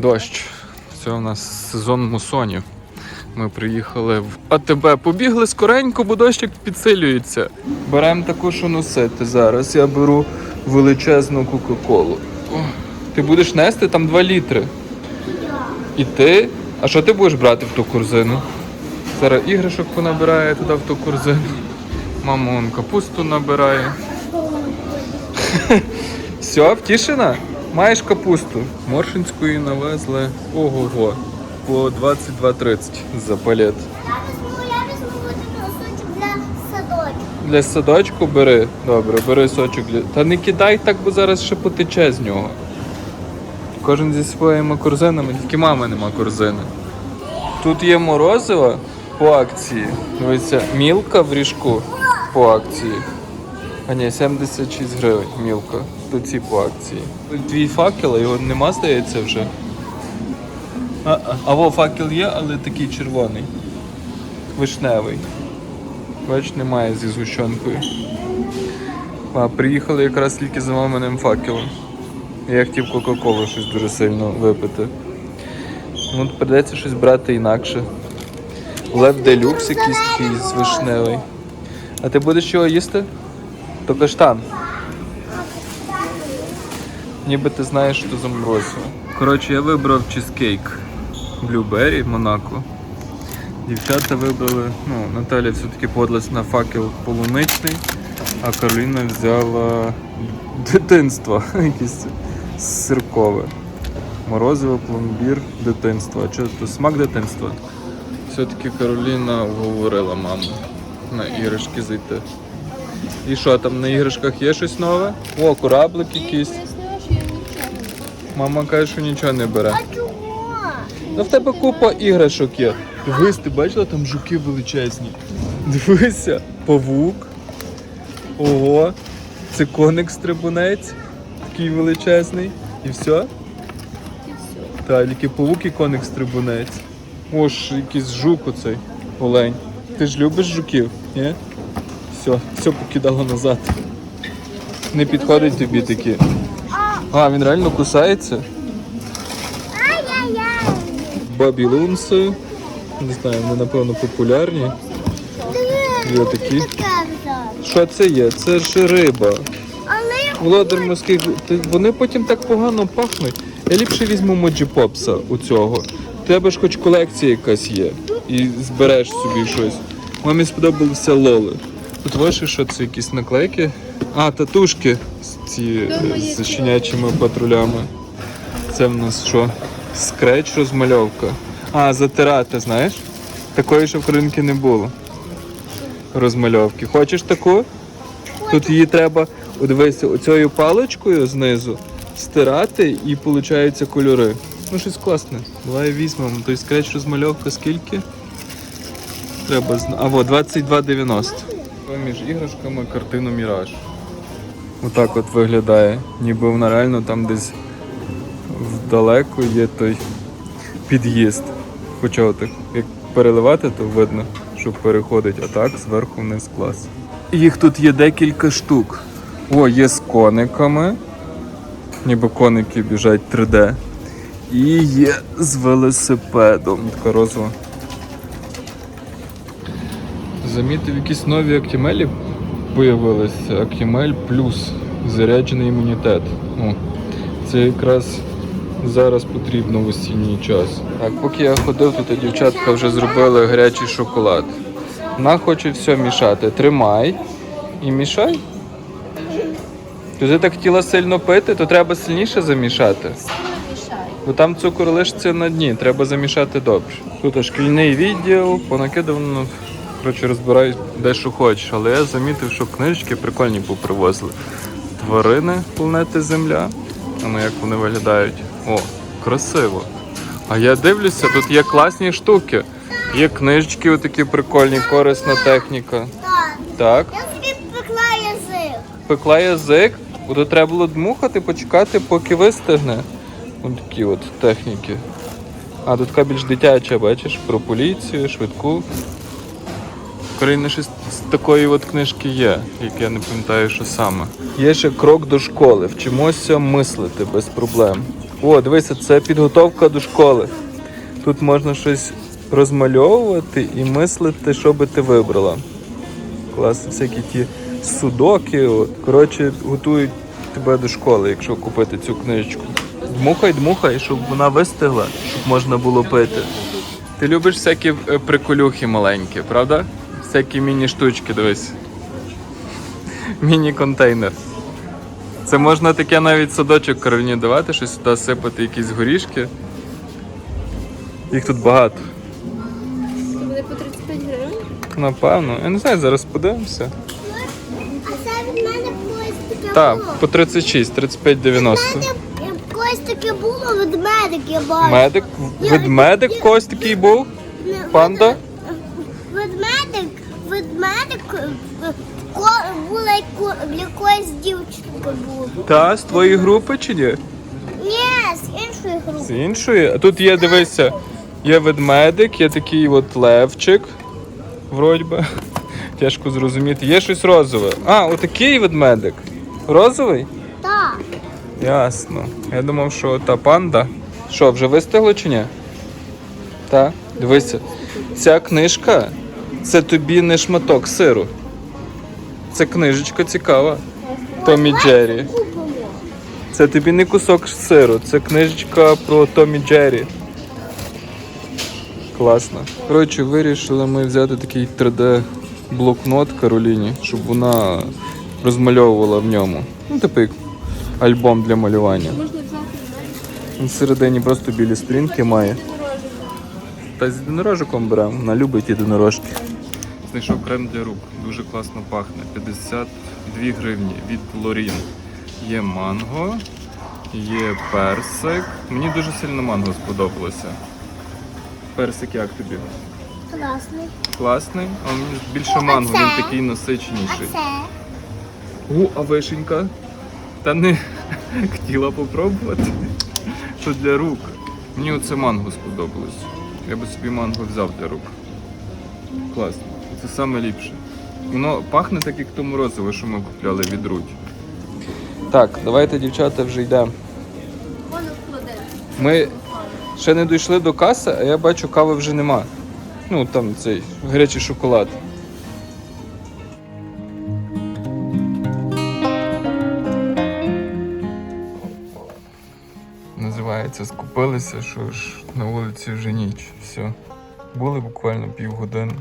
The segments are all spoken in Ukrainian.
Дощ. Це у нас сезон мусонів. Ми приїхали в АТБ. Побігли скоренько, бо дощик підсилюється. Беремо таку, що носити зараз. Я беру величезну Кока-Колу. Ти будеш нести там 2 літри. І ти? А що ти будеш брати в ту корзину? Зараз іграшок понабирає туди в ту корзину. Мама он капусту набирає. Все, втішена? Маєш капусту. Моршинської навезли ого-го. По 22.30 за палет. Я візьму, я візьму один для садочку. Для садочку бери. Добре, бери сочок для. Та не кидай так, бо зараз ще потече з нього. Кожен зі своїми корзинами, тільки мами нема корзини. Тут є морозиво по акції. Дивіться, мілка в ріжку по акції. А ні, 76 гривень мілка. Тут ці по акції. Твій факел, а його нема, здається, вже. А, а, а во факел є, але такий червоний. Вишневий. Бач, немає зі згущенкою. А, приїхали якраз тільки за маминим факелом. Я хотів Кока-Колу щось дуже сильно випити. Ну, придеться щось брати інакше. Лев делюкс якийсь такий з вишневий. А ти будеш його їсти? То каштан. Ніби ти знаєш, що заморозило. Коротше, я вибрав чизкейк Блюбері Монако. Дівчата вибрали, ну, Наталя все-таки подлась на факел полуничний, а Кароліна взяла дитинство, якесь сиркове. Морозиво, пломбір, дитинство. А що то смак дитинства? Все-таки Кароліна вговорила маму на іграшки зайти. І що там на іграшках є щось нове? О, кораблик якийсь. Мама каже, що нічого не бере. А чого? Ну в тебе купа іграшок є. Дивись, ти бачила там жуки величезні. Дивися, павук. Ого. Це коник стрибунець. Такий величезний. І все? Так, тільки павук і коник стрибунець. О, ж якийсь жук оцей. Олень. Ти ж любиш жуків, ні? Все, все покидало назад. Не підходить тобі такі. А, він реально кусається? Бабі лунси. Не знаю, вони напевно популярні. Є такі. Що це є? Це ж риба. Володар морських. Вони потім так погано пахнуть. Я ліпше візьму Моджі Попса у цього. У тебе ж хоч колекція якась є. І збереш собі щось. Мамі сподобалися лоли. Тут бачиш, що це якісь наклейки. А, татушки з ці е, з щенячими патрулями. Це в нас що? Скреч розмальовка. А, затирати, знаєш? Такої, що в ринку не було. Розмальовки. Хочеш таку? Тут її треба, дивися, оцією паличкою знизу стирати і получаються кольори. Ну, щось класне. Давай візьмемо. Той скреч розмальовка скільки? Треба зна. А во, 22,90. Між іграшками картину Міраж. Отак от виглядає. Ніби вона реально там десь вдалеку є той під'їзд. Хоча отак, як переливати, то видно, що переходить, а так зверху вниз клас. Їх тут є декілька штук. О, є з кониками. Ніби коники біжать 3D. І є з велосипедом. Така розова. Замітив якісь нові актімелі появилися. Актімель плюс заряджений імунітет. О, це якраз зараз потрібно в осінній час. Так, поки я ходив, тут дівчатка вже зробили гарячий шоколад. Вона хоче все мішати. Тримай і мішай. Ти так хотіла сильно пити, то треба сильніше замішати. Бо там цукор лишиться на дні, треба замішати добре. Тут шкільний відділ, понакидано, коротше, розбирають де що хочеш. Але я замітив, що книжечки прикольні попривозили. Тварини планети Земля. Ну як вони виглядають? О, красиво. А я дивлюся, тут є класні штуки. Є книжечки отакі прикольні, корисна техніка. так. Я собі пекла язик. Пекла язик, Ото треба було дмухати, почекати, поки вистигне. Ось такі от техніки. А тут така більш дитяча, бачиш, про поліцію, швидку. Україні щось з такої от книжки є, як я не пам'ятаю, що саме. Є ще крок до школи. Вчимося мислити без проблем. О, дивися, це підготовка до школи. Тут можна щось розмальовувати і мислити, що би ти вибрала. Клас, всякі ті судоки. От. Коротше, готують тебе до школи, якщо купити цю книжечку. Дмухай, дмухай, щоб вона вистигла, щоб можна було пити. Ти любиш всякі е, приколюхи маленькі, правда? Всякі міні-штучки, дивись. Міні-контейнер. Це можна таке навіть садочок Кароліні давати, щось сюди сипати, якісь горішки. Їх тут багато. Буде по 35 гривень. Напевно. Я не знаю, зараз подивимося. А це від мене колись таке Так, по 36, 35,90. Мене колись таке було ведмедик, я бачу. Медик? Ведмедик когось такий був? Не, Панда? вед- Ведмедик, ведмедик е, ко- була якоїсь дівчинки був. Та, з твоєї групи чи ні? Ні, з іншої групи. З іншої? А тут є, дивися, є ведмедик, є такий от левчик. Вроді би. Тяжко зрозуміти. Є щось розове. А, отакий ведмедик. Розовий? Так. Ясно. Я думав, що та панда. Що, вже вистигло чи ні? Так, дивися. Ця книжка це тобі не шматок сиру. Це книжечка цікава. Томі Джері. Це тобі не кусок сиру, це книжечка про Томі Джері. Класно. Коротше, вирішили ми взяти такий 3D-блокнот Кароліні, щоб вона розмальовувала в ньому. Ну, типу альбом для малювання. Він всередині просто білі сторінки має. Та з єдинорожиком беремо, вона любить єдинорожки. Знайшов крем для рук, дуже класно пахне. 52 гривні від Лорін. Є манго, є персик. Мені дуже сильно манго сподобалося. Персик як тобі? Класний. Класний, а мені більше манго, він такий насиченіший. У, а вишенька? Та не хотіла попробувати. Що для рук. Мені оце манго сподобалось. Я би собі манго взяв для рук. Класно. Це саме ліпше. Воно пахне так, як то морозиво, що ми купляли від Рудь. Так, давайте, дівчата, вже йдемо. Ми ще не дійшли до каси, а я бачу, кави вже нема. Ну, там цей гарячий шоколад. Називається Скупилися, що ж на вулиці вже ніч. Все. Були буквально півгодини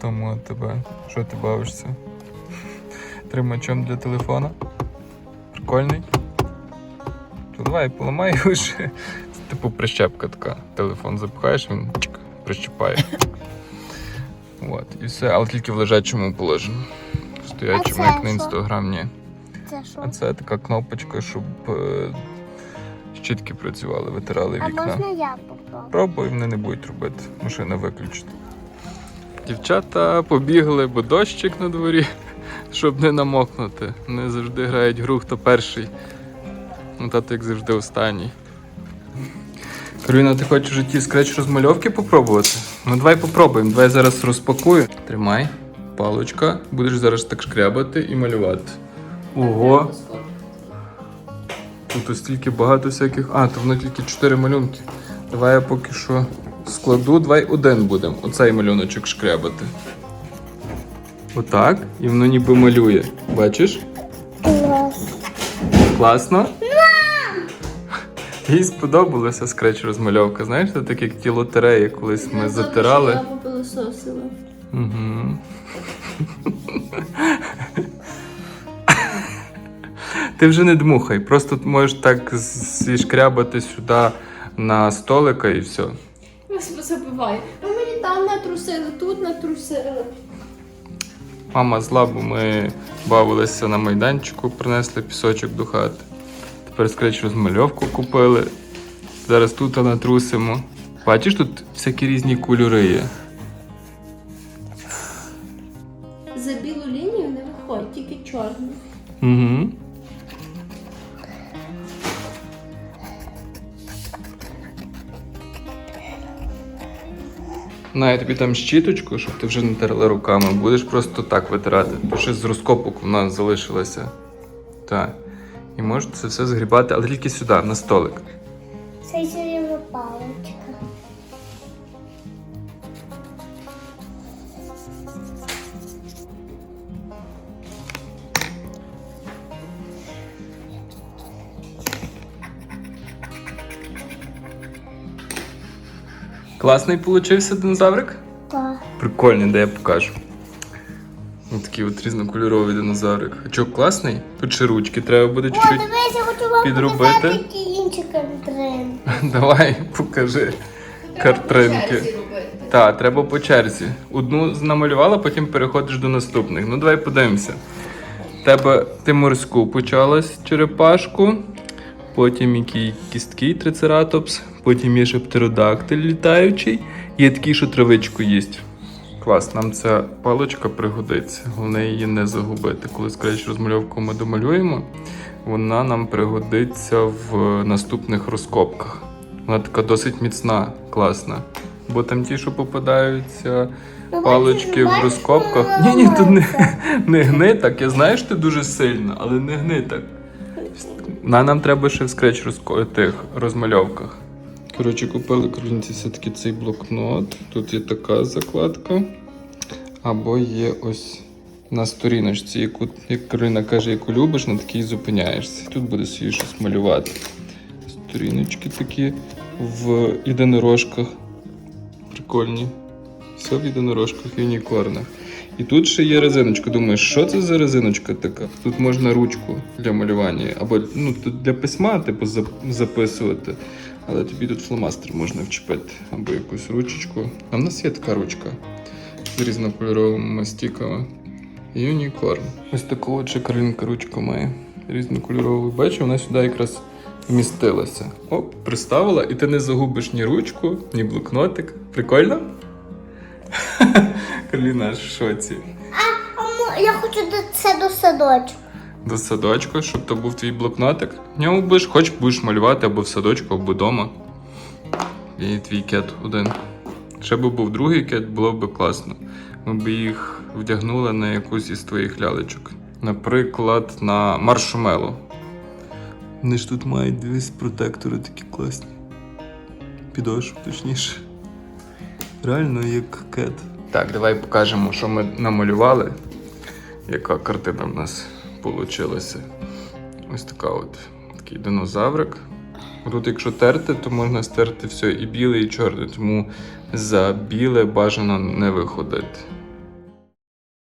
тому тебе. Що ти бавишся? Тримачом для телефона? Прикольний? То давай поламай його ще. Це типу прищепка така. Телефон запихаєш, він чик, прищепає. От, і все, але тільки в лежачому положенні. В Стоячому, як на інстаграм, ні. Це що? А це така кнопочка, щоб е, щітки працювали, витирали А вікна. можна я попробую? Пробуй, вони не будуть робити. Машина виключена. Дівчата побігли, бо дощик на дворі, щоб не намокнути. Вони завжди грають гру, хто перший. Ну, тато, як завжди, останній. Кароліна, ти хочеш в житті скреч розмальовки попробувати? Ну давай попробуємо. Давай я зараз розпакую. Тримай, паличка. Будеш зараз так шкрябати і малювати. Ого! Тут стільки багато всяких. А, то воно тільки 4 малюнки. Давай я поки що складу, давай один будемо. Оцей малюночок шкрябати. Отак. І воно ніби малює. Бачиш? Клас. Класно? Їй сподобалася скреч розмальовка. Знаєш, це так як ті лотереї, колись ми затирали. Я попилососила. Угу. Ти вже не дмухай, просто можеш так зішкрябати сюди на столика і все. Забивай. А мені там натрусили, тут натрусили. Мама зла, бо ми бавилися на майданчику, принесли пісочок до хати. Тепер скреч розмальовку купили. Зараз тут натрусимо. Бачиш, тут всякі різні кольори є. За білу лінію не виходь, тільки чорну. Угу. На, я тобі там щіточку, щоб ти вже не терла руками. Будеш просто так витирати. Бо щось з розкопок у нас залишилося. Так. І можеш це все згрібати, але тільки сюди, на столик. Це Класний получився динозаврик? Так. Прикольний, де я покажу. Ось такий от різнокольоровий динозаврик. А чого класний? Тут ще ручки треба буде О, чуть-чуть. дивись, я хочу вам підробити. показати які інші. Давай, покажи картинки. Так, треба по черзі. Одну намалювала, потім переходиш до наступних. Ну давай подивимося. В Тебе ти морську почалась черепашку, потім який кісткий трицератопс, потім є ще птеродактиль літаючий, є такий, що травичку їсть. Клас, нам ця паличка пригодиться. Головне її не загубити. Коли скрізь розмальовку ми домалюємо, вона нам пригодиться в наступних розкопках. Вона така досить міцна, класна. Бо там ті, що попадаються Ну, палички в розкопках. Ні, ні, тут не, не гни так. Я знаю, що ти дуже сильно, але не гни так. На нам треба ще в скреч розко... тих розмальовках. Коротше, купили корінці все-таки цей блокнот. Тут є така закладка. Або є ось на сторіночці, яку, як Кароліна каже, яку любиш, на такій зупиняєшся. Тут буде собі щось малювати. Сторіночки такі в єдинорожках. Прикольні. Все в єдинорожках і унікорнах. І тут ще є резиночка. Думаєш, що це за резиночка така? Тут можна ручку для малювання, або ну, для письма, типу, записувати. Але тобі тут фломастер можна вчепити, або якусь ручечку. А в нас є така ручка з різнокольоровими стіками. Юнікорн. Ось таку от ще Каролінка ручку має. Різнокольорову. Бачу, вона сюди якраз вмістилася. Оп, приставила, і ти не загубиш ні ручку, ні блокнотик. Прикольно? Кароліна аж в шоці. А я хочу це до садочку. До садочку, щоб то був твій блокнотик. В ньому будеш, хоч будеш малювати або в садочку, або вдома. І твій кет один. Ще би був другий кет, було б класно. Ми б їх вдягнули на якусь із твоїх лялечок. Наприклад, на маршмело. Вони ж тут мають дивись протектори такі класні. Підошв, точніше. Реально як кет. Так, давай покажемо, що ми намалювали. Яка картина в нас вийшла. Ось така от. Такий динозаврик. Тут, якщо терти, то можна стерти все і біле, і чорне, тому за біле бажано не виходити.